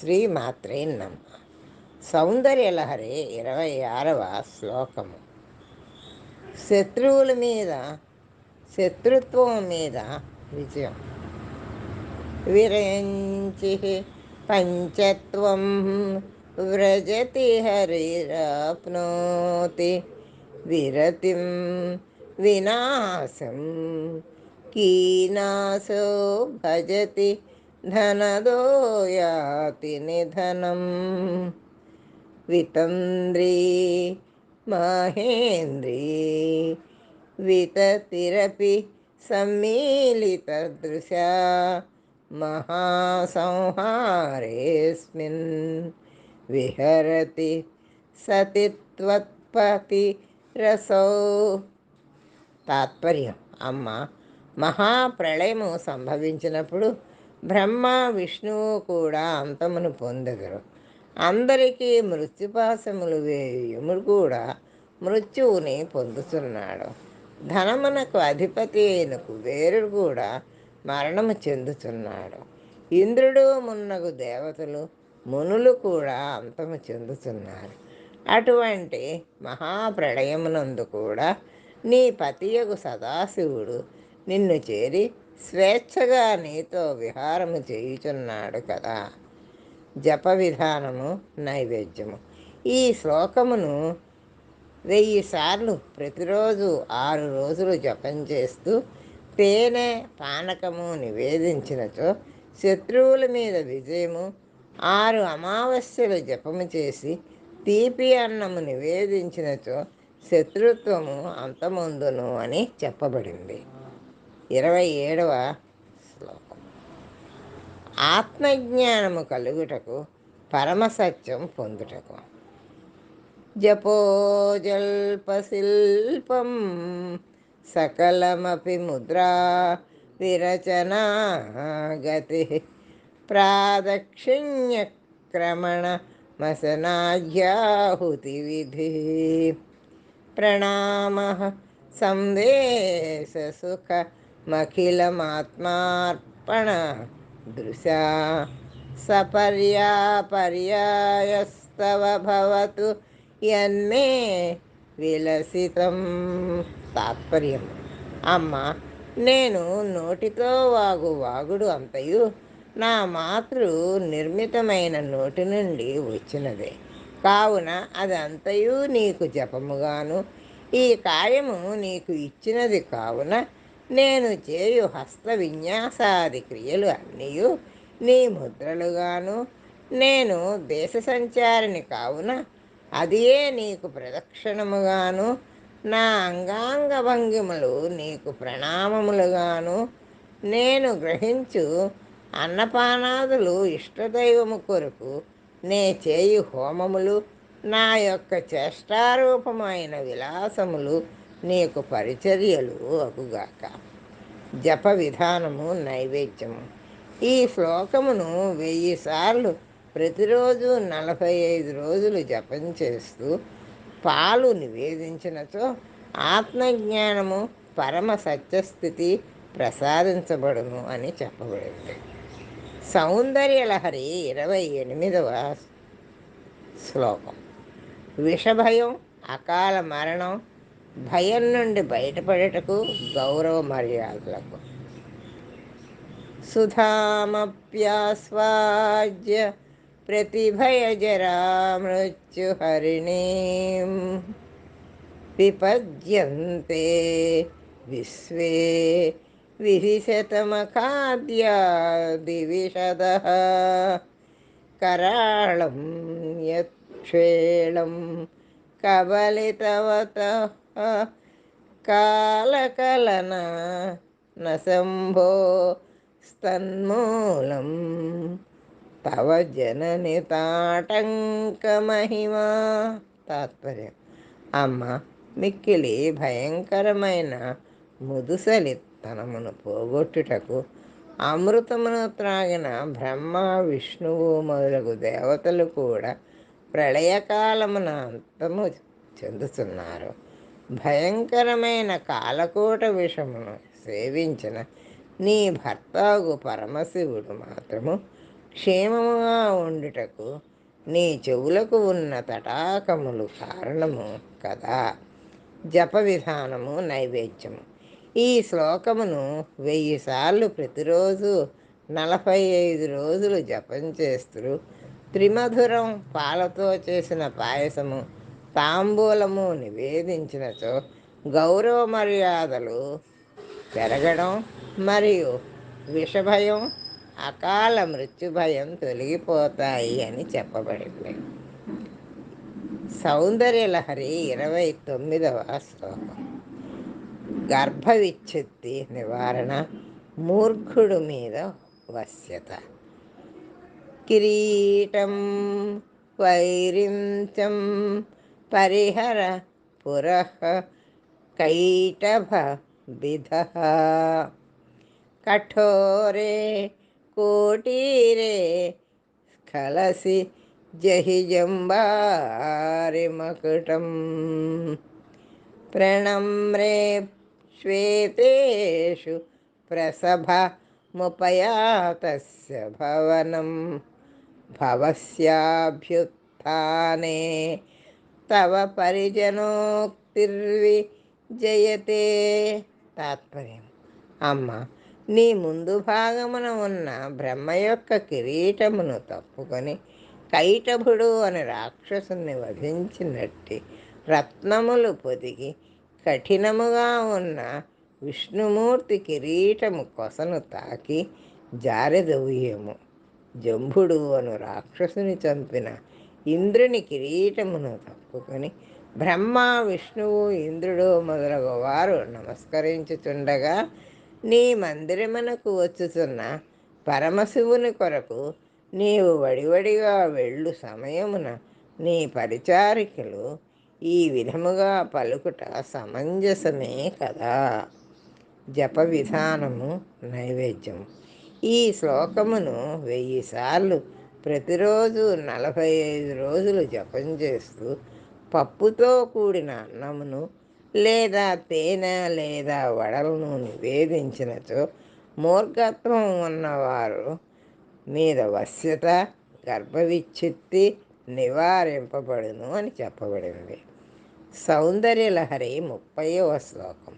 శ్రీమాత్రే నమ. సౌందర్యలహరి ఇరవై ఆరవ శ్లోకము. శత్రువుల మీద శత్రుత్వం మీద విజయం. విరంచి పంచత్వం వ్రజతి హరిరాప్నోతి. విరతిం వినాశం కీనాశో భజతి. ధనదో యాతి నిధనం వితంద్రీ మహేంద్రీ వితతిరపి సమ్మీలితదృశా మహాసంహారేస్మిన్ విహరతి సతిత్వత్పతి రసౌ. తాత్పర్యం. అమ్మ మహాప్రళయము సంభవించినప్పుడు బ్రహ్మ విష్ణువు కూడా అంతమును పొందెదరు. అందరికీ మృత్యుపాసములు వేయుముడు కూడా మృత్యువుని పొందుతున్నాడు ధనమునకు అధిపతి అయిన కుబేరుడు కూడా మరణము చెందుతున్నాడు ఇంద్రుడు మున్నగు దేవతలు మునులు కూడా అంతము చెందుతున్నారు అటువంటి మహాప్రళయమునందు కూడా నీ పతియగు సదాశివుడు నిన్ను చేరి స్వేచ్ఛగా నీతో విహారము చేయుచున్నాడు కదా. జప విధానము నైవేద్యము. ఈ శ్లోకమును వెయ్యి సార్లు ప్రతిరోజు ఆరు రోజులు జపం చేస్తూ తేనె పానకము నివేదించినచో శత్రువుల మీద విజయము ఆరు అమావాస్యలు జపము చేసి తీపి అన్నము నివేదించినచో శత్రుత్వము అంతముందును అని చెప్పబడింది. ఇరవై ఏడవ శ్లోకం. ఆత్మజ్ఞానము కలుగుటకు పరమసత్యం పొందుటకు. జపోజల్పశిల్పం సకలమపి ముద్రా విరచనా గతి. ప్రాదక్షిణ్యక్రమణ మసనాధ్యాహుతి విధి ప్రణామ సందేశసుఖ మఖిలమాత్మార్పణ దృశా సపర్యాపర్యాయస్తవ భవతు ఎన్మే విలసితం. తాత్పర్యం. అమ్మ నేను నోటితో వాగు వాగుడు అంతయు నా మాతృ నిర్మితమైన నోటి నుండి వచ్చినదే. కావున అదంతయు నీకు జపముగాను ఈ కాయము నీకు ఇచ్చినది కావున నేను చేయు హస్త విన్యాసాది క్రియలు అన్నీ నీ ముద్రలుగాను. నేను దేశ సంచారిని కావున అదియే నీకు ప్రదక్షిణముగాను. నా అంగాంగ భంగిములు నీకు ప్రణామములుగాను. నేను గ్రహించు అన్నపానాదులు ఇష్టదైవము కొరకు నే చేయు హోమములు. నా యొక్క చేష్టారూపమైన విలాసములు నీకు పరిచర్యలు అగుగాక. జప విధానము నైవేద్యము. ఈ శ్లోకమును వెయ్యిసార్లు ప్రతిరోజు నలభై ఐదు రోజులు జపం చేస్తూ పాలు నివేదించినచో ఆత్మజ్ఞానము పరమ సత్యస్థితి ప్రసాదించబడును అని చెప్పబడింది. సౌందర్యలహరి ఇరవై ఎనిమిదవ శ్లోకం. విషభయం అకాల మరణం భయం నుండి బయటపడటకు గౌరవ మర్యాదలకు. సుధామప్యాస్వాజ్య ప్రతిభయజరా మృత్యుహరిణీ విపద్యంతే విశ్వే విధిశతమకాద్యాదివిషద కరాళం యక్షేళం కబలితవత కాలకలన నశంభో స్తన్మూలం తవ జనని తాటంక మహిమా. తాత్పర్యం. అమ్మ మిక్కిలి భయంకరమైన ముదుసలితనమును పోగొట్టుటకు అమృతమును త్రాగిన బ్రహ్మ విష్ణువు మొదలగు దేవతలు కూడా ప్రళయకాలమున అంతము చెందుతున్నారు భయంకరమైన కాలకూట విషమును సేవించిన నీ భర్తగు పరమశివుడు మాత్రము క్షేమముగా ఉండుటకు నీ చెవులకు ఉన్న తటాకములు కారణము కదా. జప విధానము నైవేద్యము. ఈ శ్లోకమును వెయ్యిసార్లు ప్రతిరోజు నలభై ఐదు రోజులు జపం చేస్తూ త్రిమధురం పాలతో చేసిన పాయసము తాంబూలము నివేదించినచో గౌరవ మర్యాదలు పెరగడం మరియు విషభయం అకాల మృత్యుభయం తొలగిపోతాయి అని చెప్పబడింది. సౌందర్యలహరి ఇరవై తొమ్మిదవ శ్లోకం. గర్భవిచ్ఛుత్తి నివారణ మూర్ఖుడు మీద వశ్యత. కిరీటం వైరించం परिहर पुरह कैटभ विध कठोरे कोटीरे स्खलसि जहि जम्बारिमकुटं प्रणम्रे श्वेतेषु प्रसभमुपयातस्य भवनं भवस्याभ्युत्थाने తవ పరిజనోక్తిర్వి జయతే తాత్పర్యం. అమ్మ నీ ముందు భాగమున ఉన్న బ్రహ్మ యొక్క కిరీటమును తప్పుకొని కైటభుడు అని రాక్షసుని వధించినట్టి రత్నములు పొదిగి కఠినముగా ఉన్న విష్ణుమూర్తి కిరీటము కొసను తాకి జారెదవుయేము. జంభుడు అను రాక్షసుని చంపిన ఇంద్రుని కిరీటమును తప్పుకొని బ్రహ్మ విష్ణువు ఇంద్రుడు మొదలగు వారు నమస్కరించుచుండగా నీ మందిరమునకు వచ్చుతున్న పరమశివుని కొరకు నీవు వడివడిగా వెళ్ళు సమయమున నీ పరిచారికలు ఈ విధముగా పలుకుట సమంజసమే కదా. జప విధానము నైవేద్యము. ఈ శ్లోకమును వెయ్యిసార్లు ప్రతిరోజు నలభై ఐదు రోజులు జపం చేస్తూ పప్పుతో కూడిన అన్నమును లేదా తేనె లేదా వడలను నివేదించినచో మూర్ఘత్వం ఉన్నవారు మీద వశ్యత గర్భవిచ్ఛిత్తి నివారింపబడును అని చెప్పబడింది. సౌందర్యలహరి ముప్పైవ శ్లోకం.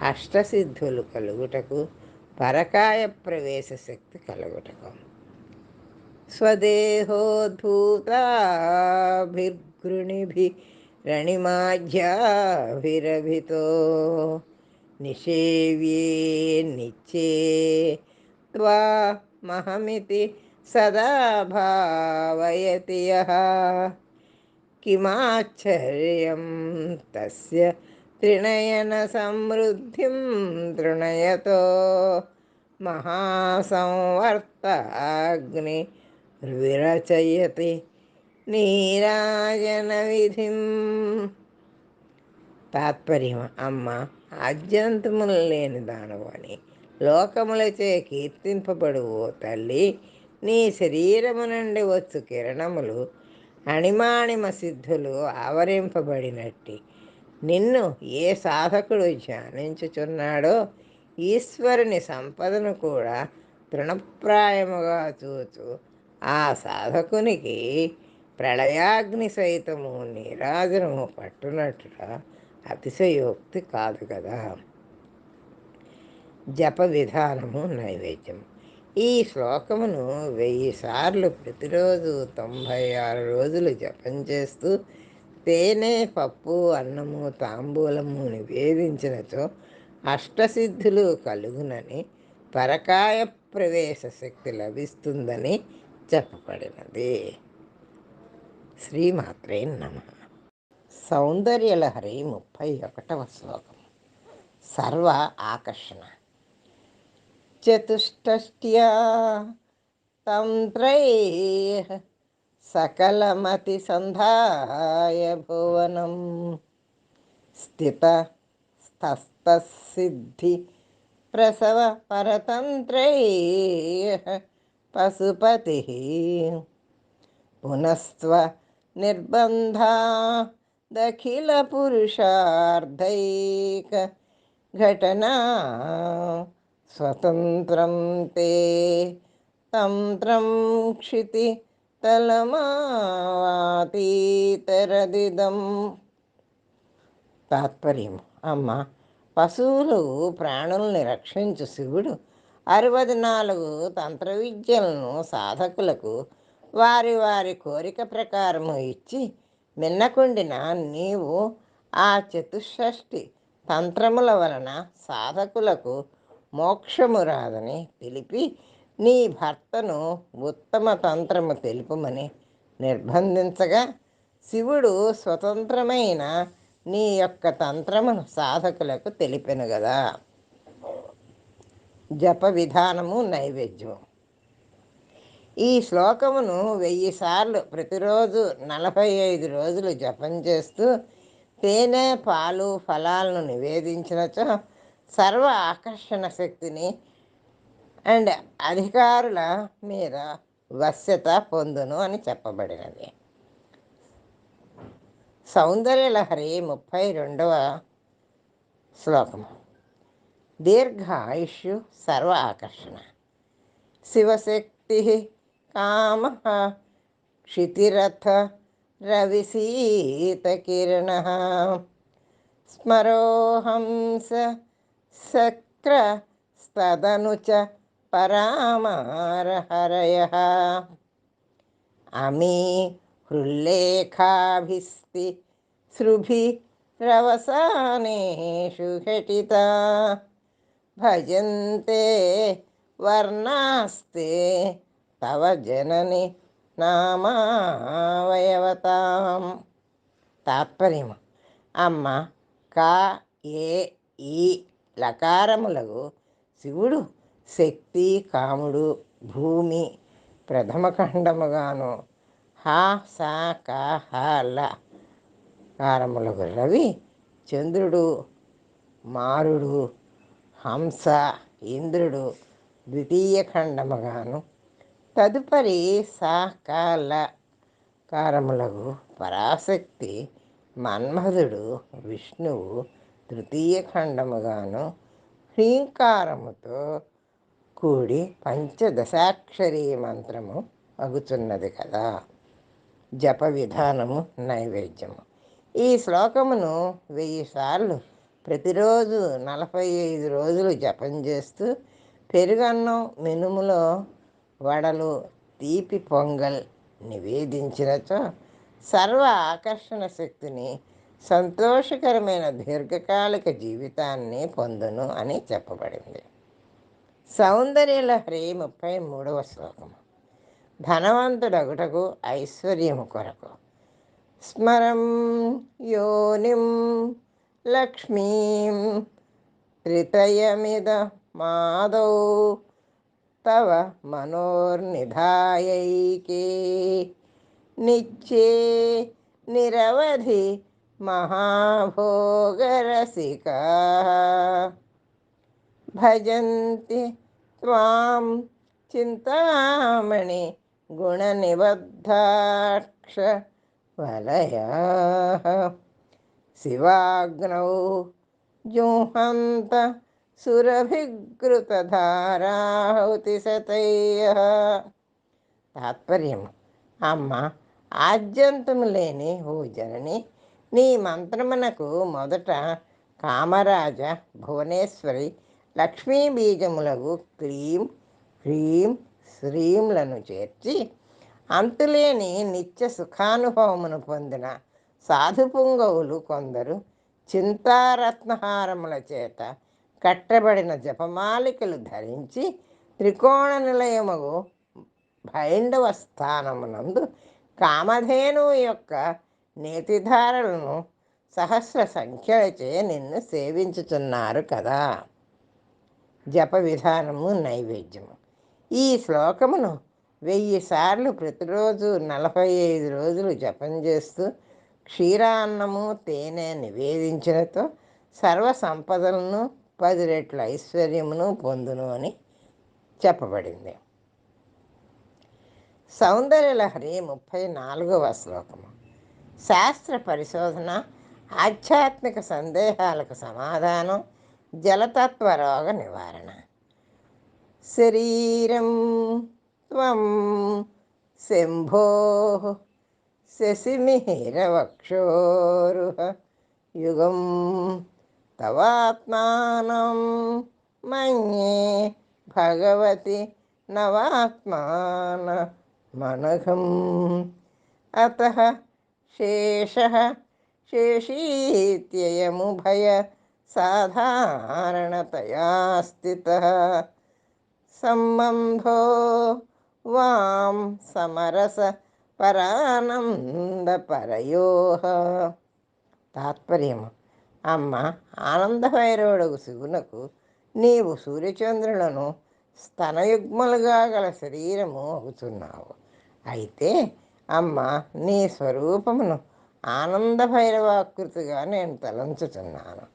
అష్టసిద్ధులు కలుగుటకు పరకాయ ప్రవేశ శక్తి కలుగుటకు. स्वदेहोद्भूताभिर्गृणिभिरणिमाझ्याभिरभितो निषेव्ये निच्चे त्वामहमिति सदा भावयति यः। किमाश्चर्यं तस्य त्रिणयनसमृद्धिं तृणयतो। महासंवर्ता విరచయతి నీరాజన విధిం. తాత్పర్యం అమ్మ ఆద్యంతములు లేని దానవని లోకములచే కీర్తింపబడు ఓ తల్లి నీ శరీరము నుండి వచ్చు కిరణములు అణిమాణిమ సిద్ధులు ఆవరింపబడినట్టి. నిన్ను ఏ సాధకుడు ధ్యానించుచున్నాడో ఈశ్వరుని సంపదను కూడా తృణప్రాయముగా చూచు. ఆ సాధకునికి ప్రళయాగ్ని సైతము నీరాజనము పట్టునట్టుగా అతిశయోక్తి కాదు కదా. జప విధానము నైవేద్యం. ఈ శ్లోకమును వెయ్యి సార్లు ప్రతిరోజు తొంభై ఆరు రోజులు జపం చేస్తూ తేనె పప్పు అన్నము తాంబూలము నివేదించినచో అష్టసిద్ధులు కలుగునని పరకాయ ప్రవేశ శక్తి లభిస్తుందని చెప్పబడినది. శ్రీమాత్రే నమ. సౌందర్యలహరి ముప్పై ఒకటవ శ్లోకం. సర్వ ఆకర్షణ. చతుష్టష్ట్యా తంత్రై సకలమతి సంధాయ భువనం. స్థిత స్థస్తసిద్ధి ప్రసవ పరతంత్రై పశుపతి పునస్త్వ నిర్బంధా దఖిల పురుషార్థైక ఘటనా స్వతంత్రం తే తంత్రం క్షితి తలమాతీతరదిదం తాత్పర్యం. అమ్మ పశువులు ప్రాణుల్ని రక్షించు శివుడు అరవది నాలుగు తంత్ర విద్యలను సాధకులకు వారి వారి కోరిక ప్రకారము ఇచ్చి మిన్నకుండిన నీవు ఆ చతుషష్ఠి తంత్రముల వలన సాధకులకు మోక్షము రాదని తెలిపి నీ భర్తను ఉత్తమ తంత్రము తెలుపమని నిర్బంధించగా శివుడు స్వతంత్రమైన నీ యొక్క తంత్రమును సాధకులకు తెలిపెను కదా జప విధానము నైవేద్యం. ఈ శ్లోకమును వెయ్యి సార్లు ప్రతిరోజు నలభై ఐదు రోజులు జపం చేస్తూ తేనె పాలు ఫలాలను నివేదించినచో సర్వ ఆకర్షణ శక్తిని అండ్ అధికారుల మీద వశ్యత పొందును అని చెప్పబడినది. సౌందర్యలహరి ముప్పై రెండవ శ్లోకము. दीर्घ आयुष्यु सर्व आकर्षण शिवशक्ति काम, क्षितिरथ रविसीतकिरणः। शक्र सक्रस्तदनु परामार परामारहरयः। अमी हृल्लेखाभिस्ति सृभिरवसानेषु घटिता। భజంతే వర్ణాస్తే తవ జనని నామావయవతాం. తాత్పర్యం అమ్మ కా ఏ ఈ లకారములకు శివుడు శక్తి కాముడు భూమి ప్రథమ ఖండముగాను. హా సా కా హల ల కారములకు రవి చంద్రుడు మారుడు హంస ఇంద్రుడు ద్వితీయ ఖండముగాను. తదుపరి సాకాల కారములకు పరాశక్తి మన్మధుడు విష్ణువు తృతీయ ఖండముగాను. హ్రీంకారముతో కూడి పంచదశాక్షరీ మంత్రము అగుచున్నది కదా. జప విధానము నైవేద్యము. ఈ శ్లోకమును వెయ్యి సార్లు ప్రతిరోజు నలభై ఐదు రోజులు జపం చేస్తూ పెరుగన్నం మినుములో వడలు తీపి పొంగల్ నివేదించినచో సర్వ ఆకర్షణ శక్తిని సంతోషకరమైన దీర్ఘకాలిక జీవితాన్ని పొందును అని చెప్పబడింది. సౌందర్యలహరి ముప్పై మూడవ శ్లోకము ధనవంతుడగుటకు ఐశ్వర్యము కొరకు. స్మరం యోనిం లక్ష్మీం త్రితయమిద మాదౌ తవ మనోర్నిధాయైకే. నిత్యే నిరవధి మహాభోగరసికా. భజంతి త్వాం చింతామణి గుణనిబద్ధాక్ష వలయా. శివాగ్నౌ జుహంత సురభిగృతధారాహుతి సతయ్య తాత్పర్యం. అమ్మ ఆద్యంతము లేని ఓ జనని నీ మంత్రమునకు మొదట కామరాజ భువనేశ్వరి లక్ష్మీ బీజములకు క్రీం హ్రీం శ్రీంలను చేర్చి అంతులేని నిత్య సుఖానుభవమును పొందిన సాధుపుంగవులు కొందరు చింతారత్నహారముల చేత కట్టబడిన జపమాలికలు ధరించి త్రికోణ నిలయముగు భైండవ స్థానమునందు కామధేను యొక్క నేతిధారలను సహస్ర సంఖ్యలచే నిన్ను సేవించుచున్నారు కదా. జప విధానము నైవేద్యము. ఈ శ్లోకమును వెయ్యి సార్లు ప్రతిరోజు నలభై ఐదు రోజులు జపం చేస్తూ క్షీరాన్నము తేనె నివేదించినతో సర్వ సంపదలను పది రెట్ల ఐశ్వర్యమును పొందును అని చెప్పబడింది. సౌందర్యలహరి ముప్పై నాలుగవ శ్లోకము. శాస్త్ర పరిశోధన ఆధ్యాత్మిక సందేహాలకు సమాధానం జలతత్వ రోగ నివారణ. శరీరం త్వం శంభో శశిమిహిరవక్షోరుహ యుగం తవాత్మానం మన్యే భగవతి నవాత్మాన మనఘం. అత శేష శేషీత్యయముభయ సాధారణతయా స్థిత. సంబంధో వాం సమరస పరానందపరయో తాత్పర్యము. అమ్మ ఆనందభైరవుడు శివునకు నీవు సూర్యచంద్రులను స్తనయుగ్మలుగా గల శరీరము అవుతున్నావు అయితే అమ్మ నీ స్వరూపమును ఆనంద భైరవాకృతిగా నేను తలంచుతున్నాను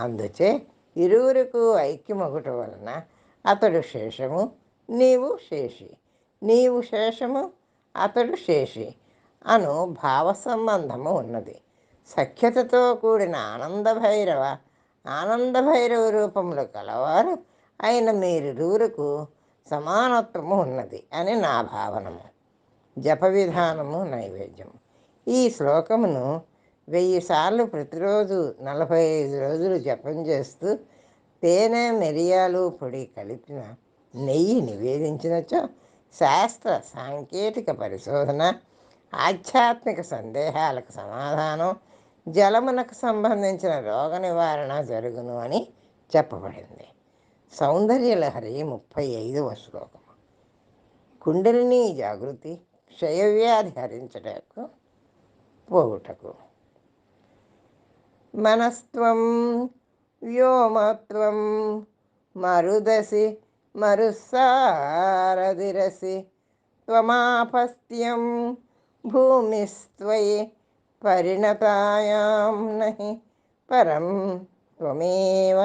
అందుచే ఇరువురికి ఐక్యమగుట వలన అతడు శేషము నీవు శేషి. నీవు శేషము అతడు శేషి. అను భావ సంబంధము ఉన్నది. సఖ్యతతో కూడిన ఆనంద భైరవ ఆనంద భైరవ రూపములు కలవారు అయిన మీరిరువురకు సమానత్వము ఉన్నది అని నా భావనము. జప విధానము నైవేద్యం ఈ శ్లోకమును వెయ్యి సార్లు ప్రతిరోజు నలభై ఐదు రోజులు జపం చేస్తూ తేనె మిరియాలు పొడి కలిపిన నెయ్యి నివేదించినచో శాస్త్ర సాంకేతిక పరిశోధన ఆధ్యాత్మిక సందేహాలకు సమాధానం జలమునకు సంబంధించిన రోగ నివారణ జరుగును అని చెప్పబడింది. సౌందర్యలహరి ముప్పై ఐదవ శ్లోకం. కుండలిని జాగృతి క్షయవ్యాధి హరించటకు పోగుటకు మనస్త్వం వ్యోమత్వం మరుదశి మరుసారదిరసి త్వమాపస్త్యం భూమిస్త్వయి పరిణతాయాం నహి పరం త్వమేవ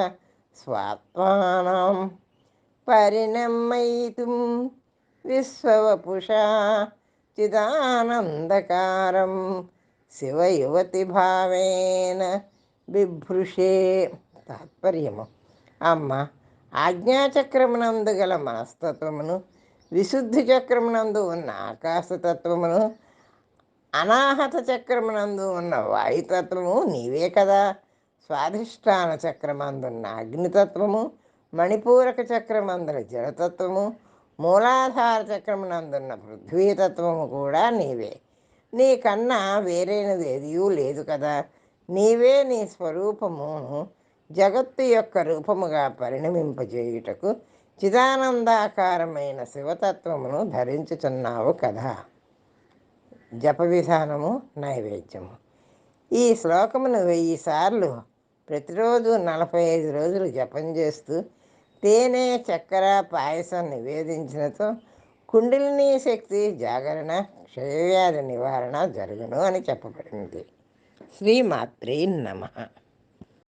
స్వాత్మానం పరిణమయితుం విశ్వవపుషా చిదానందకారం శివయువతి భావేన బిభృషే తాత్పర్యము అమ్మ ఆజ్ఞాచక్రమునందు గల మనస్తత్వమును విశుద్ధి చక్రమునందు ఉన్న ఆకాశతత్వమును అనాహత చక్రమునందు ఉన్న వాయుతత్వము నీవే కదా. స్వాధిష్టాన చక్రమందున్న అగ్నితత్వము మణిపూరక చక్రమందున జలతత్వము మూలాధార చక్రమునందున్న పృథ్వీతత్వము కూడా నీవే. నీకన్నా వేరైనది ఏదియూ లేదు కదా. నీవే నీ స్వరూపమును జగత్తు యొక్క రూపముగా పరిణమింపజేయుటకు చిదానందాకారమైన శివతత్వమును ధరించుచున్నావు కదా. జప విధానము నైవేద్యము. ఈ శ్లోకమును వెయ్యి సార్లు ప్రతిరోజు నలభై ఐదు రోజులు జపం చేస్తూ తేనె చక్కెర పాయసం నివేదించినతో కుండలిని శక్తి జాగరణ క్షయవ్యాధి నివారణ జరుగును అని చెప్పబడింది. శ్రీమాత్రే నమ.